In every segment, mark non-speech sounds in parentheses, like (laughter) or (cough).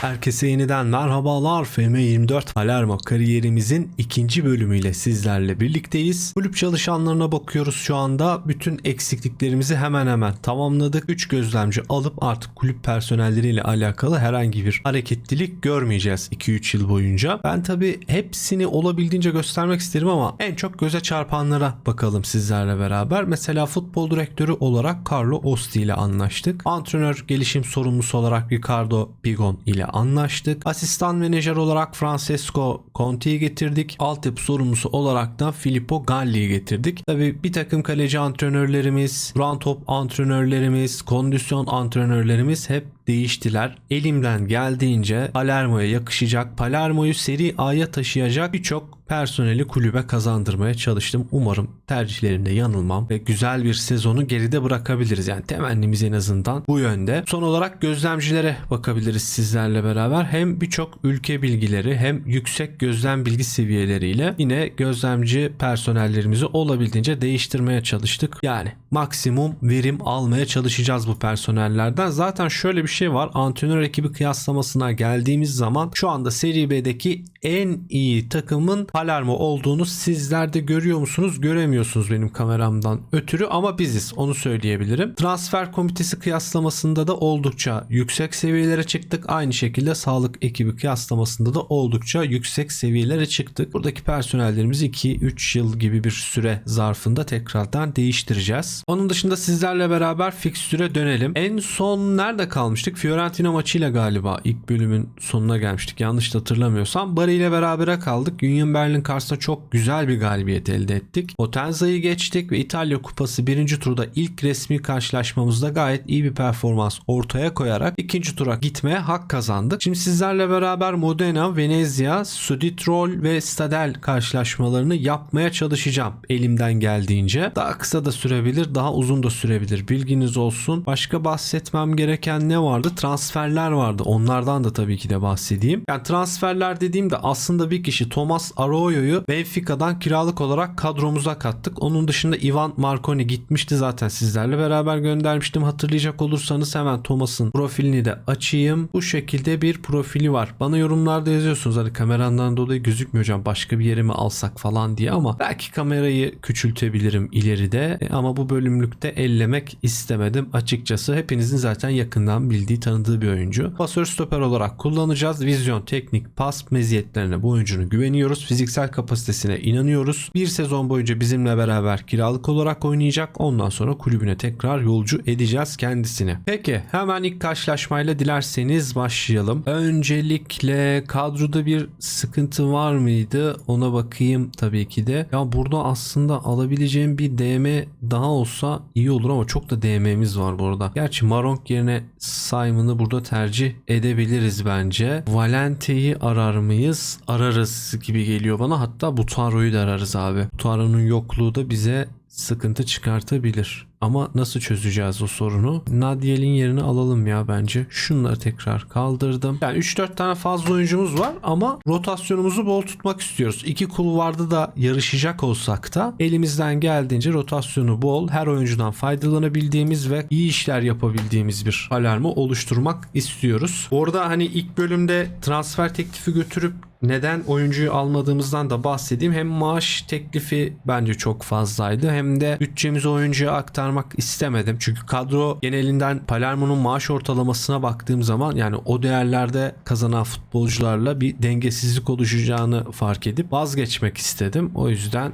Herkese yeniden merhabalar. FM24 Palermo kariyerimizin ikinci bölümüyle sizlerle birlikteyiz. Kulüp çalışanlarına bakıyoruz şu anda. Bütün eksikliklerimizi hemen hemen tamamladık. 3 gözlemci alıp artık kulüp personelleriyle alakalı herhangi bir hareketlilik görmeyeceğiz 2-3 yıl boyunca. Ben tabi hepsini olabildiğince göstermek isterim ama en çok göze çarpanlara bakalım sizlerle beraber. Mesela futbol direktörü olarak Carlo Osti ile anlaştık. Antrenör gelişim sorumlusu olarak Ricardo Pigon ile anlaştık. Asistan menajer olarak Francesco Conti'yi getirdik. Altyapı sorumlusu olarak da Filippo Galli'yi getirdik. Tabi bir takım kaleci antrenörlerimiz, duran top antrenörlerimiz, kondisyon antrenörlerimiz hep değiştiler. Elimden geldiğince Palermo'ya yakışacak, Palermo'yu Seri A'ya taşıyacak birçok personeli kulübe kazandırmaya çalıştım. Umarım tercihlerinde yanılmam ve güzel bir sezonu geride bırakabiliriz. Yani temennimiz en azından bu yönde. Son olarak gözlemcilere bakabiliriz sizlerle beraber. Hem birçok ülke bilgileri hem yüksek gözlem bilgi seviyeleriyle yine gözlemci personellerimizi olabildiğince değiştirmeye çalıştık. Yani maksimum verim almaya çalışacağız bu personellerden. Zaten şöyle bir şey var. Antrenör ekibi kıyaslamasına geldiğimiz zaman şu anda Seri B'deki en iyi takımın Palermo olduğunu sizler de görüyor musunuz? Göremiyorsunuz benim kameramdan ötürü ama biziz onu söyleyebilirim. Transfer komitesi kıyaslamasında da oldukça yüksek seviyelere çıktık. Aynı şekilde sağlık ekibi kıyaslamasında da oldukça yüksek seviyelere çıktık. Buradaki personellerimizi 2-3 yıl gibi bir süre zarfında tekrardan değiştireceğiz. Onun dışında sizlerle beraber fikstüre dönelim. En son nerede kalmıştık? Fiorentina maçıyla galiba ilk bölümün sonuna gelmiştik. Yanlış hatırlamıyorsam. Bari ile berabere kaldık. Union Berlin karşısında çok güzel bir galibiyet elde ettik. Potenza'yı geçtik ve İtalya Kupası birinci turda ilk resmi karşılaşmamızda gayet iyi bir performans ortaya koyarak ikinci tura gitmeye hak kazandık. Şimdi sizlerle beraber Modena, Venezia, Süditrol ve Stadel karşılaşmalarını yapmaya çalışacağım elimden geldiğince. Daha kısa da sürebilir, daha uzun da sürebilir. Bilginiz olsun. Başka bahsetmem gereken ne vardı? Transferler vardı. Onlardan da tabii ki de bahsedeyim. Yani transferler dediğimde aslında bir kişi Thomas Arroyo'yu Benfica'dan kiralık olarak kadromuza kattık. Onun dışında Ivan Marconi gitmişti zaten sizlerle beraber göndermiştim. Hatırlayacak olursanız hemen Thomas'ın profilini de açayım. Bu şekilde bir profili var. Bana yorumlarda yazıyorsunuz hani kamerandan dolayı gözükmüyor hocam başka bir yere mi alsak falan diye ama belki kamerayı küçültebilirim ileride E, ama bu bölümlükte ellemek istemedim açıkçası. Hepinizin zaten yakından bildiği tanıdığı bir oyuncu. Pasör stoper olarak kullanacağız. Vizyon, teknik, pas meziyetlerine bu oyuncunun güveniyoruz. Fiziksel kapasitesine inanıyoruz. Bir sezon boyunca bizimle beraber kiralık olarak oynayacak. Ondan sonra kulübüne tekrar yolcu edeceğiz kendisini. Peki hemen ilk karşılaşmayla dilerseniz başlayalım. Öncelikle kadroda bir sıkıntı var mıydı? Ona bakayım tabii ki de. Ya burada aslında alabileceğim bir DM daha olsa iyi olur ama çok da DM'miz var bu arada. Gerçi Maronk yerine Simon'ı burada tercih edebiliriz bence. Valente'yi arar mıyız? Ararız gibi geliyor bana. Hatta Butaro'yu da ararız abi. Butaro'nun yokluğu da bize sıkıntı çıkartabilir. Ama nasıl çözeceğiz o sorunu? Nadiel'in yerini alalım ya bence. Şunları tekrar kaldırdım. Yani 3-4 tane fazla oyuncumuz var ama rotasyonumuzu bol tutmak istiyoruz. İki kulvarda da yarışacak olsak da elimizden geldiğince rotasyonu bol, her oyuncudan faydalanabildiğimiz ve iyi işler yapabildiğimiz bir Palermo oluşturmak istiyoruz. Orada hani ilk bölümde transfer teklifi götürüp neden oyuncuyu almadığımızdan da bahsedeyim. Hem maaş teklifi bence çok fazlaydı hem de bütçemizi oyuncuya aktarmak istemedim. Çünkü kadro genelinden Palermo'nun maaş ortalamasına baktığım zaman yani o değerlerde kazanan futbolcularla bir dengesizlik oluşacağını fark edip vazgeçmek istedim. O yüzden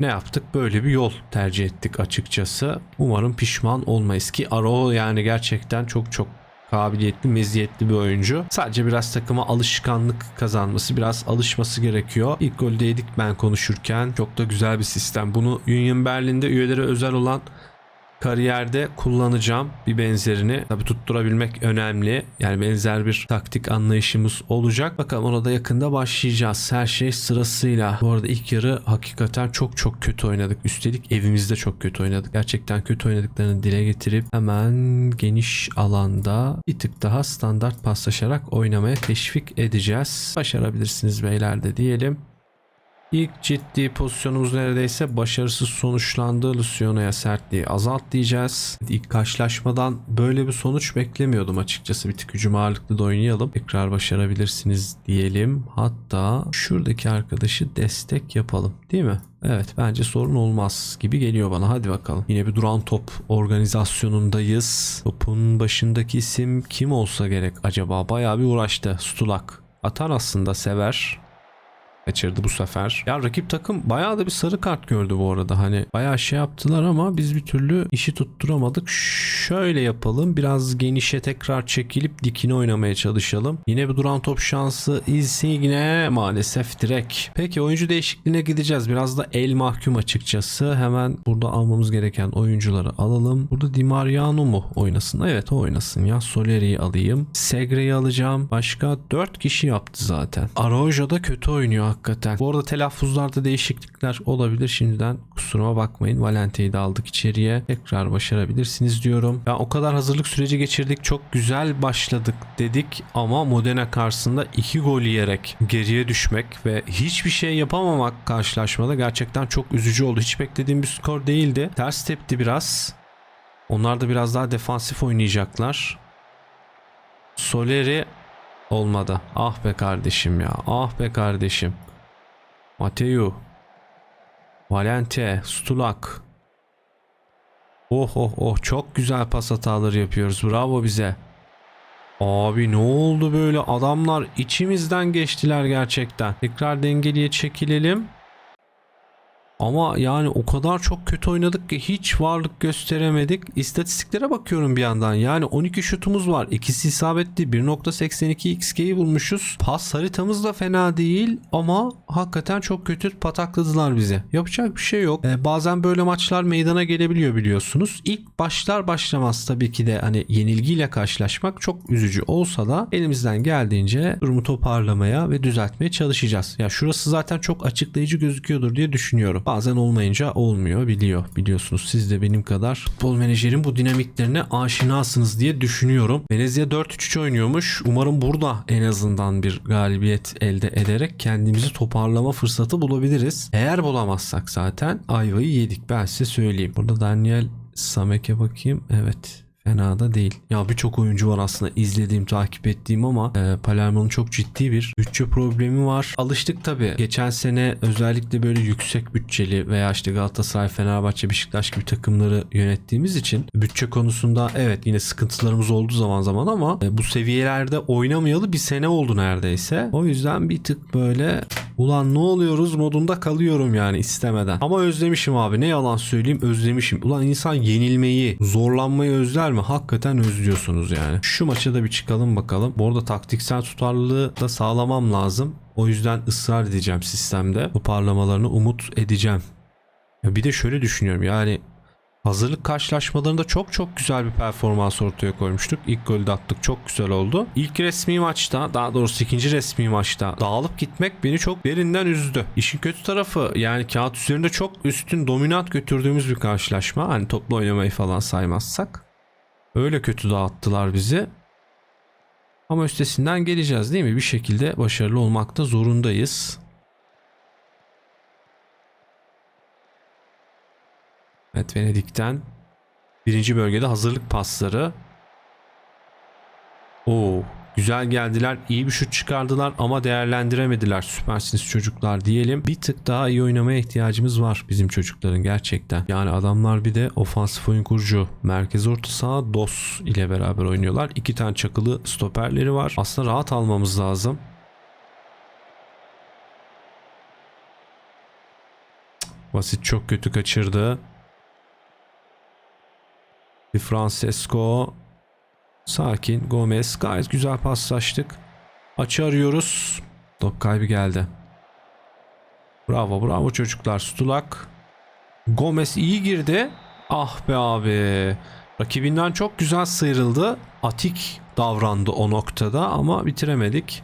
ne yaptık? Böyle bir yol tercih ettik açıkçası. Umarım pişman olmayız ki Aro yani gerçekten çok çok kabiliyetli, meziyetli bir oyuncu. Sadece biraz takıma alışkanlık kazanması, biraz alışması gerekiyor. İlk golde yedik ben konuşurken. Çok da güzel bir sistem. Bunu Union Berlin'de üyelere özel olan kariyerde kullanacağım bir benzerini. Tabi tutturabilmek önemli. Yani benzer bir taktik anlayışımız olacak. Bakalım ona da yakında başlayacağız. Her şey sırasıyla. Bu arada ilk yarı hakikaten çok çok kötü oynadık. Üstelik evimizde çok kötü oynadık. Gerçekten kötü oynadıklarını dile getirip hemen geniş alanda bir tık daha standart paslaşarak oynamaya teşvik edeceğiz. Başarabilirsiniz beyler de diyelim. İlk ciddi pozisyonumuz neredeyse başarısız sonuçlandı. Luciano'ya sertliği azalt diyeceğiz. İlk karşılaşmadan böyle bir sonuç beklemiyordum açıkçası. Bir tık hücum ağırlıklı da oynayalım. Tekrar başarabilirsiniz diyelim. Hatta şuradaki arkadaşı destek yapalım değil mi? Evet bence sorun olmaz gibi geliyor bana. Hadi bakalım. Yine bir duran top organizasyonundayız. Topun başındaki isim kim olsa gerek acaba? Bayağı bir uğraştı. Stulak. Atar aslında sever kaçırdı bu sefer. Ya rakip takım bayağı da bir sarı kart gördü bu arada. Hani bayağı şey yaptılar ama biz bir türlü işi tutturamadık. Şöyle yapalım. Biraz genişe tekrar çekilip dikine oynamaya çalışalım. Yine bir duran top şansı Insigne maalesef direkt. Peki oyuncu değişikliğine gideceğiz. Biraz da el mahkum açıkçası. Hemen burada almamız gereken oyuncuları alalım. Burada Di Mariano mu oynasın? Evet o oynasın ya. Soleri'yi alayım. Segre'yi alacağım. Başka 4 kişi yaptı zaten. Araujo da kötü oynuyor hakikaten. Bu arada telaffuzlarda değişiklikler olabilir. Şimdiden kusuruma bakmayın. Valente'yi de aldık içeriye. Tekrar başarabilirsiniz diyorum. Ya o kadar hazırlık süreci geçirdik. Çok güzel başladık dedik ama Modena karşısında 2 gol yiyerek geriye düşmek ve hiçbir şey yapamamak karşılaşmada gerçekten çok üzücü oldu. Hiç beklediğim bir skor değildi. Ters tepti biraz. Onlar da biraz daha defansif oynayacaklar. Soleri olmadı. Ah be kardeşim ya. Ah be kardeşim. Mateu. Valente. Stulak. Oh oh oh çok güzel pas hataları yapıyoruz. Bravo bize. Abi ne oldu böyle adamlar içimizden geçtiler gerçekten. Tekrar dengeliye çekilelim. Ama yani o kadar çok kötü oynadık ki hiç varlık gösteremedik. İstatistiklere bakıyorum bir yandan. Yani 12 şutumuz var. İkisi isabetli. 1.82 XG'yi bulmuşuz. Pas haritamız da fena değil ama hakikaten çok kötü patakladılar bizi. Yapacak bir şey yok. Ee, bazen böyle maçlar meydana gelebiliyor biliyorsunuz. İlk başlar başlamaz tabii ki de hani yenilgiyle karşılaşmak çok üzücü olsa da elimizden geldiğince durumu toparlamaya ve düzeltmeye çalışacağız. Ya şurası zaten çok açıklayıcı gözüküyordur diye düşünüyorum. Bazen olmayınca olmuyor biliyor. Biliyorsunuz siz de benim kadar futbol menajerin bu dinamiklerine aşinasınız diye düşünüyorum. Venezia 4-3-3 oynuyormuş. Umarım burada en azından bir galibiyet elde ederek kendimizi toparlama fırsatı bulabiliriz. Eğer bulamazsak zaten ayvayı yedik ben size söyleyeyim. Burada Daniel Samek'e bakayım. Evet Fena da değil. Ya birçok oyuncu var aslında izlediğim, takip ettiğim ama e, Palermo'nun çok ciddi bir bütçe problemi var. Alıştık tabii. Geçen sene özellikle böyle yüksek bütçeli veya işte Galatasaray, Fenerbahçe, Beşiktaş gibi takımları yönettiğimiz için bütçe konusunda evet yine sıkıntılarımız oldu zaman zaman ama e, bu seviyelerde oynamayalı bir sene oldu neredeyse. O yüzden bir tık böyle ulan ne oluyoruz modunda kalıyorum yani istemeden. Ama özlemişim abi ne yalan söyleyeyim özlemişim. Ulan insan yenilmeyi, zorlanmayı özler mi? Hakikaten özlüyorsunuz yani. Şu maça da bir çıkalım bakalım. Bu arada taktiksel tutarlılığı da sağlamam lazım. O yüzden ısrar edeceğim sistemde. Bu parlamalarını umut edeceğim. Ya bir de şöyle düşünüyorum yani Hazırlık karşılaşmalarında çok çok güzel bir performans ortaya koymuştuk. İlk golü de attık çok güzel oldu. İlk resmi maçta daha doğrusu ikinci resmi maçta dağılıp gitmek beni çok derinden üzdü. İşin kötü tarafı yani kağıt üzerinde çok üstün dominant götürdüğümüz bir karşılaşma. Hani toplu oynamayı falan saymazsak. Öyle kötü dağıttılar bizi. Ama üstesinden geleceğiz değil mi? Bir şekilde başarılı olmakta zorundayız. Evet Venedik'ten birinci bölgede hazırlık pasları. Oo, güzel geldiler. iyi bir şut çıkardılar ama değerlendiremediler. Süpersiniz çocuklar diyelim. Bir tık daha iyi oynamaya ihtiyacımız var bizim çocukların gerçekten. Yani adamlar bir de ofansif oyun kurucu. Merkez orta saha DOS ile beraber oynuyorlar. İki tane çakılı stoperleri var. Aslında rahat almamız lazım. Basit çok kötü kaçırdı. Di Francesco. Sakin. Gomez. Gayet güzel paslaştık. Açı arıyoruz. Top kaybı geldi. Bravo bravo çocuklar. Stulak. Gomez iyi girdi. Ah be abi. Rakibinden çok güzel sıyrıldı. Atik davrandı o noktada ama bitiremedik.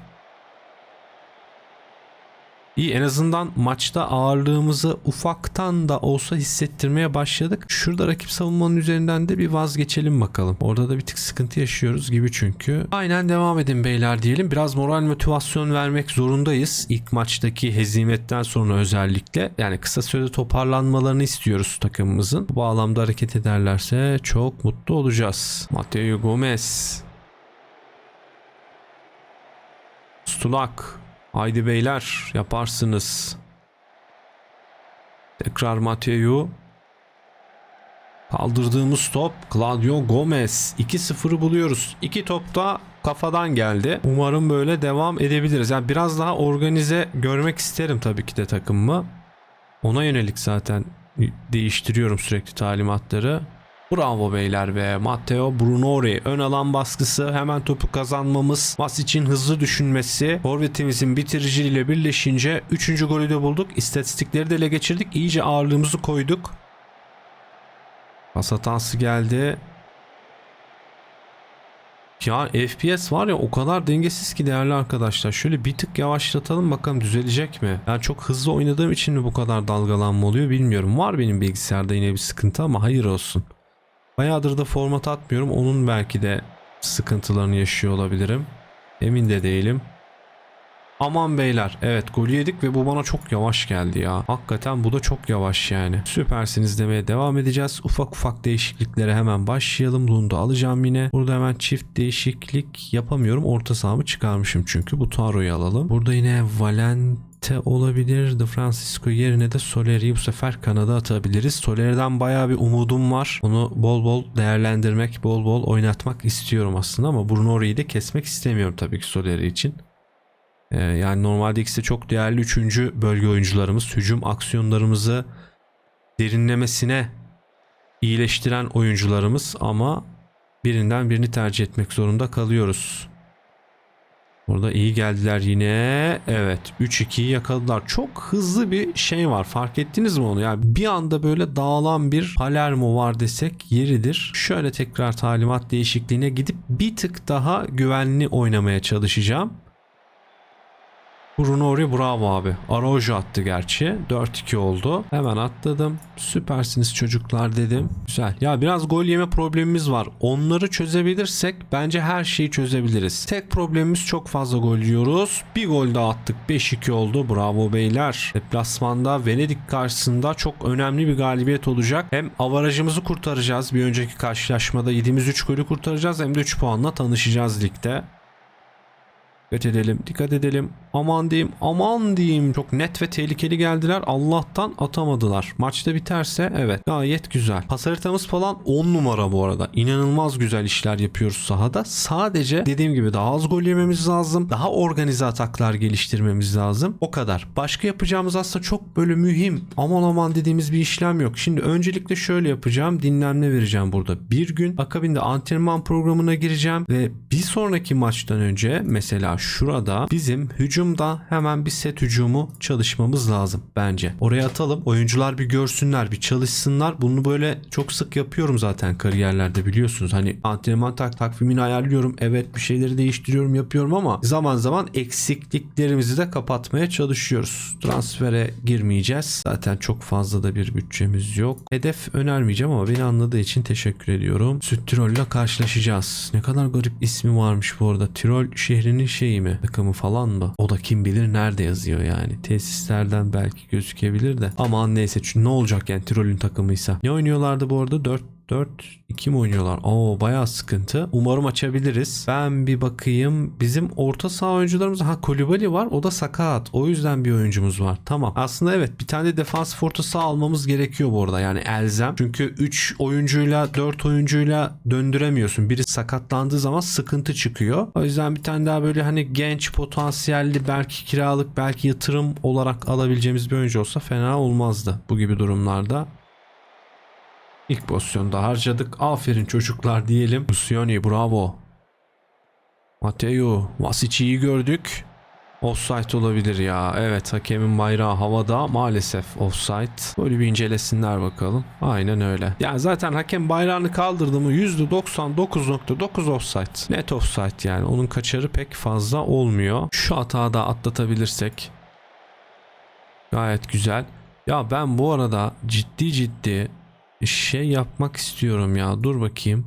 İyi en azından maçta ağırlığımızı ufaktan da olsa hissettirmeye başladık. Şurada rakip savunmanın üzerinden de bir vazgeçelim bakalım. Orada da bir tık sıkıntı yaşıyoruz gibi çünkü. Aynen devam edin beyler diyelim. Biraz moral motivasyon vermek zorundayız. İlk maçtaki hezimetten sonra özellikle. Yani kısa sürede toparlanmalarını istiyoruz takımımızın. Bu bağlamda hareket ederlerse çok mutlu olacağız. Mateo Gomez. Stulak. Haydi beyler yaparsınız. Tekrar Mateo. Kaldırdığımız top Claudio Gomez. 2-0'ı buluyoruz. İki top da kafadan geldi. Umarım böyle devam edebiliriz. Yani biraz daha organize görmek isterim tabii ki de takımımı. Ona yönelik zaten değiştiriyorum sürekli talimatları. Bravo beyler be. Matteo Brunori ön alan baskısı hemen topu kazanmamız. Mas için hızlı düşünmesi. Forvetimizin bitiriciliğiyle birleşince 3. golü de bulduk. İstatistikleri de ele geçirdik. İyice ağırlığımızı koyduk. Pas hatansı geldi. Ya FPS var ya o kadar dengesiz ki değerli arkadaşlar. Şöyle bir tık yavaşlatalım bakalım düzelecek mi? Yani çok hızlı oynadığım için mi bu kadar dalgalanma oluyor bilmiyorum. Var benim bilgisayarda yine bir sıkıntı ama hayır olsun. Bayağıdır da format atmıyorum. Onun belki de sıkıntılarını yaşıyor olabilirim. Emin de değilim. Aman beyler. Evet golü yedik ve bu bana çok yavaş geldi ya. Hakikaten bu da çok yavaş yani. Süpersiniz demeye devam edeceğiz. Ufak ufak değişikliklere hemen başlayalım. Bunu da alacağım yine. Burada hemen çift değişiklik yapamıyorum. Orta sahamı çıkarmışım çünkü. Bu Taro'yu alalım. Burada yine Valente olabilir. De Francisco yerine de Soleri'yi bu sefer kanada atabiliriz. Soleri'den bayağı bir umudum var. Onu bol bol değerlendirmek, bol bol oynatmak istiyorum aslında ama Brunori'yi de kesmek istemiyorum tabii ki Soleri için. Ee, yani normalde ikisi de çok değerli 3. bölge oyuncularımız. Hücum aksiyonlarımızı derinlemesine iyileştiren oyuncularımız ama birinden birini tercih etmek zorunda kalıyoruz. Burada iyi geldiler yine. Evet 3-2'yi yakaladılar. Çok hızlı bir şey var. Fark ettiniz mi onu? Yani bir anda böyle dağılan bir Palermo var desek yeridir. Şöyle tekrar talimat değişikliğine gidip bir tık daha güvenli oynamaya çalışacağım. Brunori bravo abi. Araujo attı gerçi. 4-2 oldu. Hemen atladım. Süpersiniz çocuklar dedim. Güzel. Ya biraz gol yeme problemimiz var. Onları çözebilirsek bence her şeyi çözebiliriz. Tek problemimiz çok fazla gol yiyoruz. Bir gol daha attık. 5-2 oldu. Bravo beyler. Deplasmanda Venedik karşısında çok önemli bir galibiyet olacak. Hem avarajımızı kurtaracağız. Bir önceki karşılaşmada yediğimiz 3 golü kurtaracağız. Hem de 3 puanla tanışacağız ligde. Dikkat edelim, dikkat edelim. Aman diyeyim, aman diyeyim. Çok net ve tehlikeli geldiler. Allah'tan atamadılar. Maçta biterse evet gayet güzel. Pas haritamız falan 10 numara bu arada. İnanılmaz güzel işler yapıyoruz sahada. Sadece dediğim gibi daha az gol yememiz lazım. Daha organize ataklar geliştirmemiz lazım. O kadar. Başka yapacağımız aslında çok böyle mühim aman aman dediğimiz bir işlem yok. Şimdi öncelikle şöyle yapacağım. Dinlenme vereceğim burada. Bir gün akabinde antrenman programına gireceğim ve bir sonraki maçtan önce mesela şurada bizim hücumda hemen bir set hücumu çalışmamız lazım bence. Oraya atalım. Oyuncular bir görsünler, bir çalışsınlar. Bunu böyle çok sık yapıyorum zaten kariyerlerde biliyorsunuz. Hani antrenman tak takvimini ayarlıyorum. Evet bir şeyleri değiştiriyorum, yapıyorum ama zaman zaman eksikliklerimizi de kapatmaya çalışıyoruz. Transfere girmeyeceğiz. Zaten çok fazla da bir bütçemiz yok. Hedef önermeyeceğim ama beni anladığı için teşekkür ediyorum. Süttirol'la karşılaşacağız. Ne kadar garip ismi varmış bu arada. Tirol şehrinin şeyi mi? Takımı falan mı? O da kim bilir nerede yazıyor yani. Tesislerden belki gözükebilir de. Aman neyse ne olacak yani Tirol'ün takımıysa. Ne oynuyorlardı bu arada? 4 4 2 mi oynuyorlar? Oo bayağı sıkıntı. Umarım açabiliriz. Ben bir bakayım. Bizim orta saha oyuncularımız ha Kolibali var. O da sakat. O yüzden bir oyuncumuz var. Tamam. Aslında evet bir tane de defans orta saha almamız gerekiyor bu arada. Yani elzem. Çünkü 3 oyuncuyla 4 oyuncuyla döndüremiyorsun. Biri sakatlandığı zaman sıkıntı çıkıyor. O yüzden bir tane daha böyle hani genç potansiyelli belki kiralık belki yatırım olarak alabileceğimiz bir oyuncu olsa fena olmazdı bu gibi durumlarda. İlk pozisyonda harcadık. Aferin çocuklar diyelim. Luciani bravo. Mateo Vasic'iyi gördük. Offside olabilir ya. Evet hakemin bayrağı havada maalesef offside. Böyle bir incelesinler bakalım. Aynen öyle. Yani zaten hakem bayrağını kaldırdı mı %99.9 offside. Net offside yani. Onun kaçarı pek fazla olmuyor. Şu hata da atlatabilirsek Gayet güzel. Ya ben bu arada ciddi ciddi şey yapmak istiyorum ya. Dur bakayım.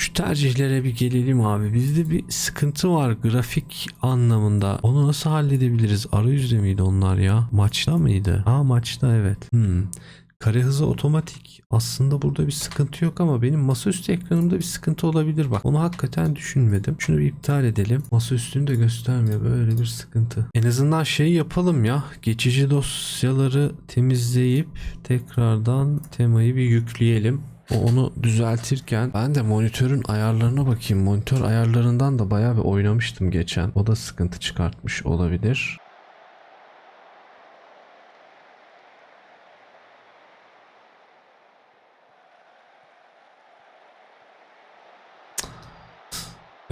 Şu tercihlere bir gelelim abi. Bizde bir sıkıntı var grafik anlamında. Onu nasıl halledebiliriz? Arayüzde miydi onlar ya? Maçta mıydı? Ha maçta evet. Hmm. Kare hızı otomatik. Aslında burada bir sıkıntı yok ama benim masaüstü ekranımda bir sıkıntı olabilir bak. Onu hakikaten düşünmedim. Şunu bir iptal edelim. Masaüstünü de göstermiyor. Böyle bir sıkıntı. En azından şey yapalım ya. Geçici dosyaları temizleyip tekrardan temayı bir yükleyelim. Onu düzeltirken ben de monitörün ayarlarına bakayım. Monitör ayarlarından da bayağı bir oynamıştım geçen. O da sıkıntı çıkartmış olabilir.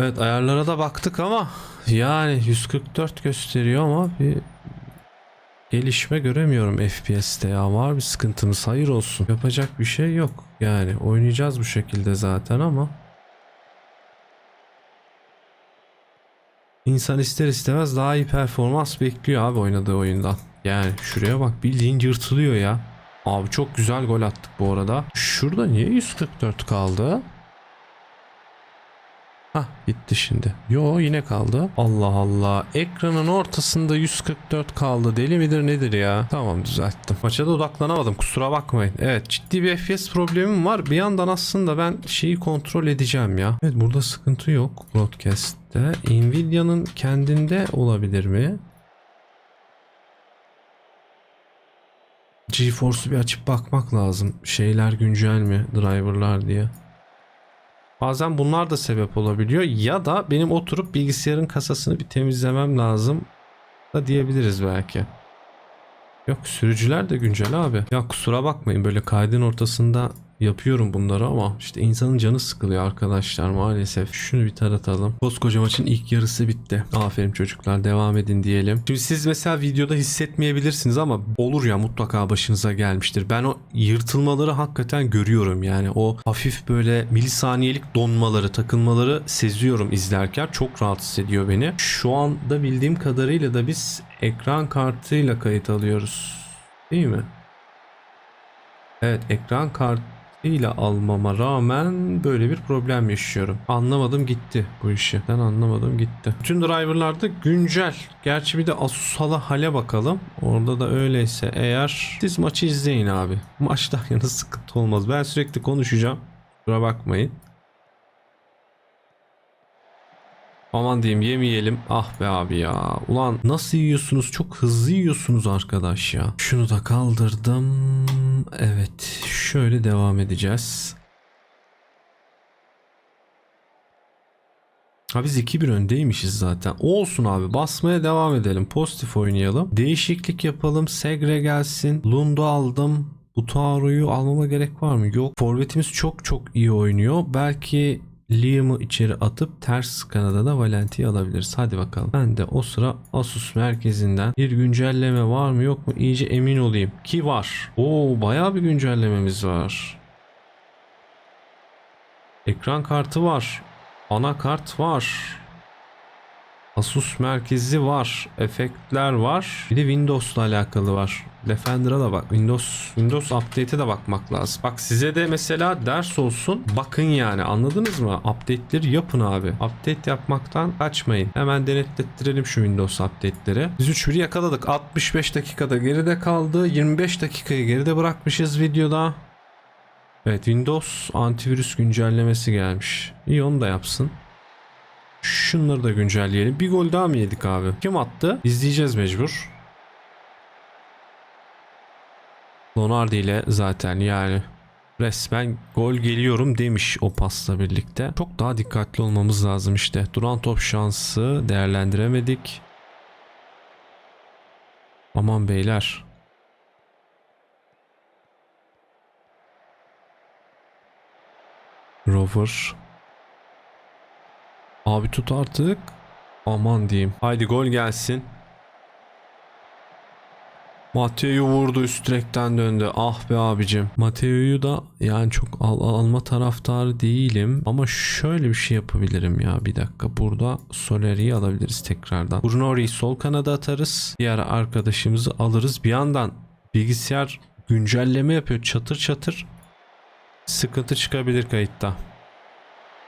Evet ayarlara da baktık ama yani 144 gösteriyor ama bir gelişme göremiyorum FPS'te ya var bir sıkıntımız hayır olsun yapacak bir şey yok yani oynayacağız bu şekilde zaten ama İnsan ister istemez daha iyi performans bekliyor abi oynadığı oyundan. Yani şuraya bak bildiğin yırtılıyor ya. Abi çok güzel gol attık bu arada. Şurada niye 144 kaldı? Hah gitti şimdi. Yo yine kaldı. Allah Allah. Ekranın ortasında 144 kaldı. Deli midir nedir ya? Tamam düzelttim. Maça da odaklanamadım kusura bakmayın. Evet ciddi bir FPS problemim var. Bir yandan aslında ben şeyi kontrol edeceğim ya. Evet burada sıkıntı yok broadcast'te. Nvidia'nın kendinde olabilir mi? GeForce'u bir açıp bakmak lazım. Şeyler güncel mi? Driver'lar diye. Bazen bunlar da sebep olabiliyor ya da benim oturup bilgisayarın kasasını bir temizlemem lazım da diyebiliriz belki. Yok sürücüler de güncel abi. Ya kusura bakmayın böyle kaydın ortasında yapıyorum bunları ama işte insanın canı sıkılıyor arkadaşlar maalesef. Şunu bir taratalım. Koskoca maçın ilk yarısı bitti. Aferin çocuklar devam edin diyelim. Şimdi siz mesela videoda hissetmeyebilirsiniz ama olur ya mutlaka başınıza gelmiştir. Ben o yırtılmaları hakikaten görüyorum yani o hafif böyle milisaniyelik donmaları takılmaları seziyorum izlerken çok rahatsız ediyor beni. Şu anda bildiğim kadarıyla da biz ekran kartıyla kayıt alıyoruz. Değil mi? Evet ekran kartıyla almama rağmen böyle bir problem yaşıyorum. Anlamadım gitti bu işi. Ben anlamadım gitti. Bütün driverlarda güncel. Gerçi bir de Asus hala hale bakalım. Orada da öyleyse eğer siz maçı izleyin abi. Maçtan (laughs) yana sıkıntı olmaz. Ben sürekli konuşacağım. Kusura bakmayın. Aman diyeyim yemeyelim. Ah be abi ya. Ulan nasıl yiyorsunuz? Çok hızlı yiyorsunuz arkadaş ya. Şunu da kaldırdım. Evet. Şöyle devam edeceğiz. Ha biz 2-1 öndeymişiz zaten. Olsun abi basmaya devam edelim. Pozitif oynayalım. Değişiklik yapalım. Segre gelsin. Lundo aldım. Butaro'yu almama gerek var mı? Yok. Forvetimiz çok çok iyi oynuyor. Belki Liam'ı içeri atıp ters kanada da Valenti'yi alabiliriz. Hadi bakalım. Ben de o sıra Asus merkezinden bir güncelleme var mı yok mu iyice emin olayım. Ki var. Oo bayağı bir güncellememiz var. Ekran kartı var. Anakart var. Asus merkezi var. Efektler var. Bir de Windows'la alakalı var. Defender'a da bak. Windows Windows update'e de bakmak lazım. Bak size de mesela ders olsun. Bakın yani anladınız mı? Update'leri yapın abi. Update yapmaktan kaçmayın. Hemen denetlettirelim şu Windows update'leri. Biz 3-1 yakaladık. 65 dakikada geride kaldı. 25 dakikayı geride bırakmışız videoda. Evet Windows antivirüs güncellemesi gelmiş. İyi onu da yapsın. Şunları da güncelleyelim. Bir gol daha mı yedik abi? Kim attı? İzleyeceğiz mecbur. Lonardi ile zaten yani resmen gol geliyorum demiş o pasla birlikte. Çok daha dikkatli olmamız lazım işte. Duran top şansı değerlendiremedik. Aman beyler. Rover. Abi tut artık. Aman diyeyim. Haydi gol gelsin. Mateo'yu vurdu üst direkten döndü. Ah be abicim. Mateo'yu da yani çok al alma taraftarı değilim. Ama şöyle bir şey yapabilirim ya. Bir dakika. Burada Soleri'yi alabiliriz tekrardan. Brunori'yi sol kanada atarız. Diğer arkadaşımızı alırız. Bir yandan bilgisayar güncelleme yapıyor. Çatır çatır. Sıkıntı çıkabilir kayıtta.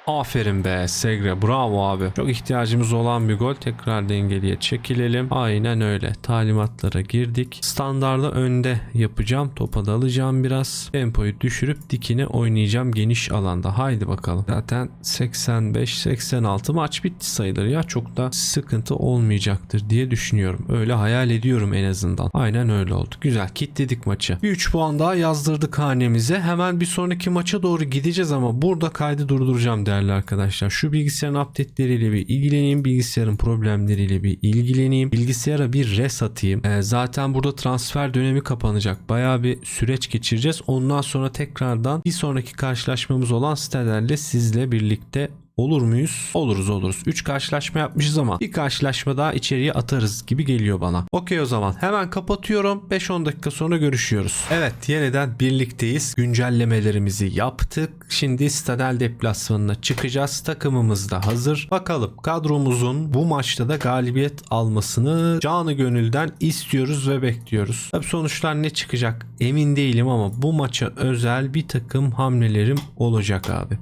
Aferin be Segre bravo abi. Çok ihtiyacımız olan bir gol. Tekrar dengeliye çekilelim. Aynen öyle. Talimatlara girdik. Standarda önde yapacağım. Topa da alacağım biraz. Tempoyu düşürüp dikine oynayacağım geniş alanda. Haydi bakalım. Zaten 85-86 maç bitti sayılır ya. Çok da sıkıntı olmayacaktır diye düşünüyorum. Öyle hayal ediyorum en azından. Aynen öyle oldu. Güzel kitledik maçı. Bir 3 puan daha yazdırdık hanemize. Hemen bir sonraki maça doğru gideceğiz ama burada kaydı durduracağım değerli arkadaşlar. Şu bilgisayarın update'leriyle bir ilgileneyim. Bilgisayarın problemleriyle bir ilgileneyim. Bilgisayara bir res atayım. Ee, zaten burada transfer dönemi kapanacak. Bayağı bir süreç geçireceğiz. Ondan sonra tekrardan bir sonraki karşılaşmamız olan sitelerle sizle birlikte Olur muyuz? Oluruz oluruz. 3 karşılaşma yapmışız ama bir karşılaşma daha içeriye atarız gibi geliyor bana. Okey o zaman. Hemen kapatıyorum. 5-10 dakika sonra görüşüyoruz. Evet yeniden birlikteyiz. Güncellemelerimizi yaptık. Şimdi Stadel deplasmanına çıkacağız. Takımımız da hazır. Bakalım kadromuzun bu maçta da galibiyet almasını canı gönülden istiyoruz ve bekliyoruz. Tabii sonuçlar ne çıkacak emin değilim ama bu maça özel bir takım hamlelerim olacak abi.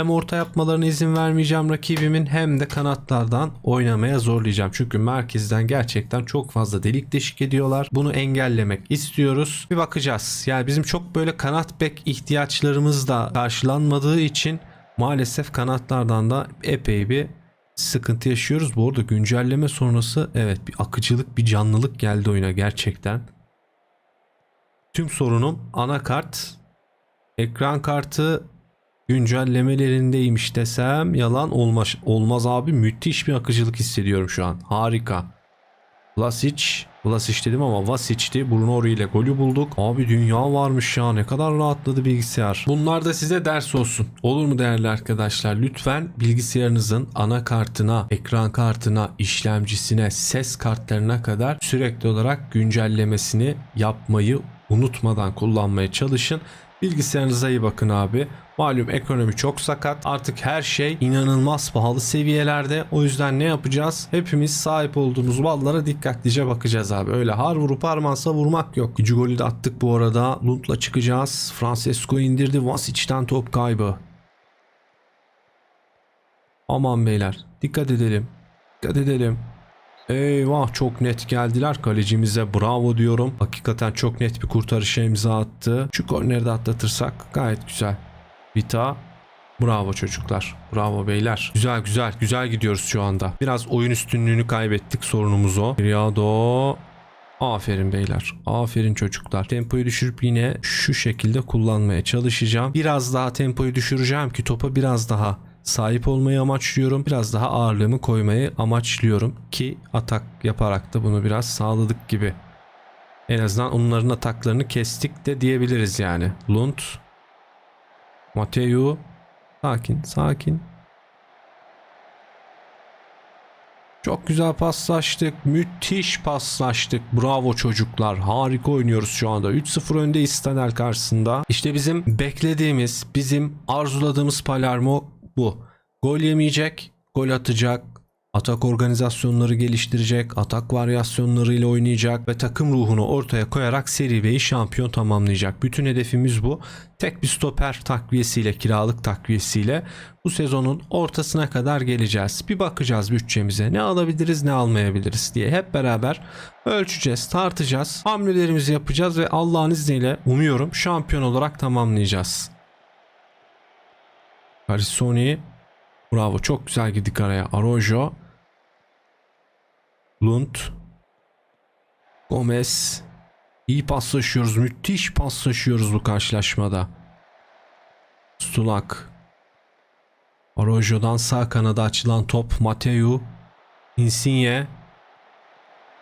Hem orta yapmalarına izin vermeyeceğim rakibimin hem de kanatlardan oynamaya zorlayacağım. Çünkü merkezden gerçekten çok fazla delik deşik ediyorlar. Bunu engellemek istiyoruz. Bir bakacağız. Yani bizim çok böyle kanat bek ihtiyaçlarımız da karşılanmadığı için maalesef kanatlardan da epey bir sıkıntı yaşıyoruz. Bu arada güncelleme sonrası evet bir akıcılık bir canlılık geldi oyuna gerçekten. Tüm sorunum anakart, ekran kartı güncellemelerindeymiş desem yalan olmaz. Olmaz abi müthiş bir akıcılık hissediyorum şu an. Harika. Vlasic, Vlasic dedim ama Vasic'ti. Brunori ile golü bulduk. Abi dünya varmış ya ne kadar rahatladı bilgisayar. Bunlar da size ders olsun. Olur mu değerli arkadaşlar? Lütfen bilgisayarınızın anakartına, ekran kartına, işlemcisine, ses kartlarına kadar sürekli olarak güncellemesini yapmayı unutmadan kullanmaya çalışın. Bilgisayarınıza iyi bakın abi. Malum ekonomi çok sakat. Artık her şey inanılmaz pahalı seviyelerde. O yüzden ne yapacağız? Hepimiz sahip olduğumuz ballara dikkatlice bakacağız abi. Öyle har vurup harmansa vurmak yok. İkinci golü de attık bu arada. Lund'la çıkacağız. Francesco indirdi. Vasic'ten top kaybı. Aman beyler. Dikkat edelim. Dikkat edelim. Eyvah çok net geldiler. Kalecimize bravo diyorum. Hakikaten çok net bir kurtarışa imza attı. Şu korneri de atlatırsak gayet güzel. Vita. Bravo çocuklar. Bravo beyler. Güzel güzel. Güzel gidiyoruz şu anda. Biraz oyun üstünlüğünü kaybettik. Sorunumuz o. Riado. Aferin beyler. Aferin çocuklar. Tempoyu düşürüp yine şu şekilde kullanmaya çalışacağım. Biraz daha tempoyu düşüreceğim ki topa biraz daha sahip olmayı amaçlıyorum. Biraz daha ağırlığımı koymayı amaçlıyorum ki atak yaparak da bunu biraz sağladık gibi. En azından onların ataklarını kestik de diyebiliriz yani. Lund Mateo sakin sakin. Çok güzel paslaştık. Müthiş paslaştık. Bravo çocuklar. Harika oynuyoruz şu anda. 3-0 öndeyiz Stanel karşısında. İşte bizim beklediğimiz, bizim arzuladığımız Palermo bu. Gol yemeyecek, gol atacak, atak organizasyonları geliştirecek, atak varyasyonlarıyla oynayacak ve takım ruhunu ortaya koyarak Seri B'yi şampiyon tamamlayacak. Bütün hedefimiz bu. Tek bir stoper takviyesiyle, kiralık takviyesiyle bu sezonun ortasına kadar geleceğiz. Bir bakacağız bütçemize. Ne alabiliriz, ne almayabiliriz diye hep beraber ölçeceğiz, tartacağız. Hamlelerimizi yapacağız ve Allah'ın izniyle umuyorum şampiyon olarak tamamlayacağız. Carisoni Bravo çok güzel girdik araya. Arojo. Lund. Gomez. İyi paslaşıyoruz. Müthiş paslaşıyoruz bu karşılaşmada. Stulak. Arojo'dan sağ kanada açılan top. Mateu. Insigne.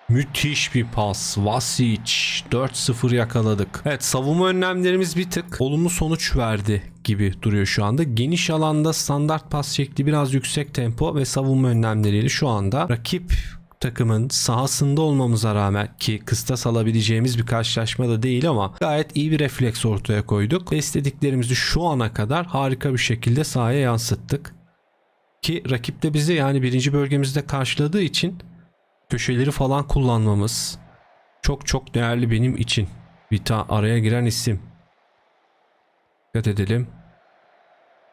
Müthiş bir pas. Vasic 4-0 yakaladık. Evet savunma önlemlerimiz bir tık olumlu sonuç verdi gibi duruyor şu anda. Geniş alanda standart pas şekli biraz yüksek tempo ve savunma önlemleriyle şu anda rakip takımın sahasında olmamıza rağmen ki kıstas alabileceğimiz bir karşılaşma da değil ama gayet iyi bir refleks ortaya koyduk. Ve istediklerimizi şu ana kadar harika bir şekilde sahaya yansıttık. Ki rakip de bizi yani birinci bölgemizde karşıladığı için köşeleri falan kullanmamız çok çok değerli benim için. Bir ta araya giren isim. Dikkat edelim.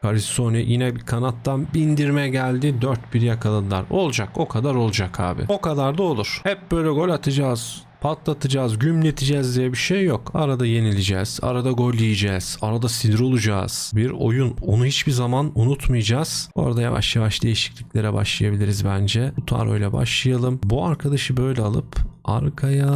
Carissone yine bir kanattan bindirme geldi. 4-1 yakaladılar. Olacak o kadar olacak abi. O kadar da olur. Hep böyle gol atacağız. Patlatacağız, gümleteceğiz diye bir şey yok. Arada yenileceğiz, arada gol yiyeceğiz, arada sinir olacağız. Bir oyun. Onu hiçbir zaman unutmayacağız. Orada yavaş yavaş değişikliklere başlayabiliriz bence. Utaro ile başlayalım. Bu arkadaşı böyle alıp arkaya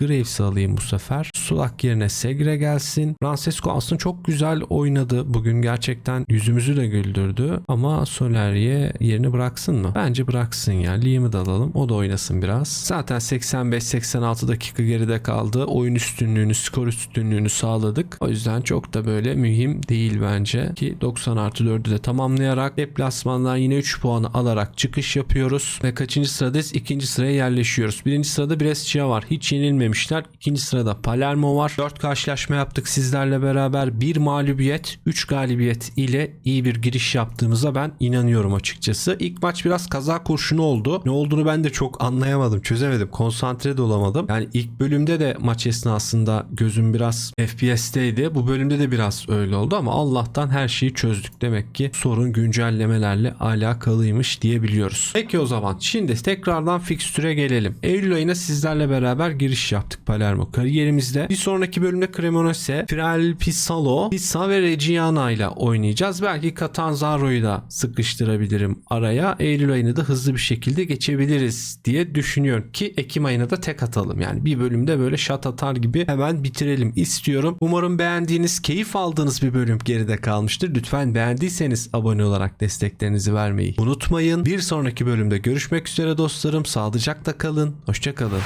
Graves'i alayım bu sefer. Sulak yerine Segre gelsin. Francesco aslında çok güzel oynadı. Bugün gerçekten yüzümüzü de güldürdü. Ama Soler'ye yerini bıraksın mı? Bence bıraksın ya. Liam'ı da alalım. O da oynasın biraz. Zaten 85-86 dakika geride kaldı. Oyun üstünlüğünü, skor üstünlüğünü sağladık. O yüzden çok da böyle mühim değil bence. Ki 90 artı 4'ü de tamamlayarak deplasmandan yine 3 puanı alarak çıkış yapıyoruz. Ve kaçıncı sıradayız? İkinci sıraya yerleşiyoruz. Birinci sırada Brescia var. Hiç yenilmemişler. İkinci sırada Palermo var. 4 karşılaşma yaptık sizlerle beraber. 1 mağlubiyet, 3 galibiyet ile iyi bir giriş yaptığımıza ben inanıyorum açıkçası. İlk maç biraz kaza kurşunu oldu. Ne olduğunu ben de çok anlayamadım, çözemedim. Konsantre de olamadım. Yani ilk bölümde de maç esnasında gözüm biraz FPS'teydi. Bu bölümde de biraz öyle oldu ama Allah'tan her şeyi çözdük. Demek ki sorun güncellemelerle alakalıymış diyebiliyoruz. Peki o zaman şimdi tekrardan fikstüre gelelim. Eylül ayına sizlerle beraber giriş yaptık Palermo kariyerimizde. Bir sonraki bölümde Cremonese, Firal Pisalo, Pisa ve Reggiana ile oynayacağız. Belki Catanzaro'yu da sıkıştırabilirim araya. Eylül ayını da hızlı bir şekilde geçebiliriz diye düşünüyorum ki Ekim ayına da tek atalım. Yani bir bölümde böyle şat atar gibi hemen bitirelim istiyorum. Umarım beğendiğiniz, keyif aldığınız bir bölüm geride kalmıştır. Lütfen beğendiyseniz abone olarak desteklerinizi vermeyi unutmayın. Bir sonraki bölümde görüşmek üzere dostlarım. Sağlıcakla kalın. Hoşçakalın.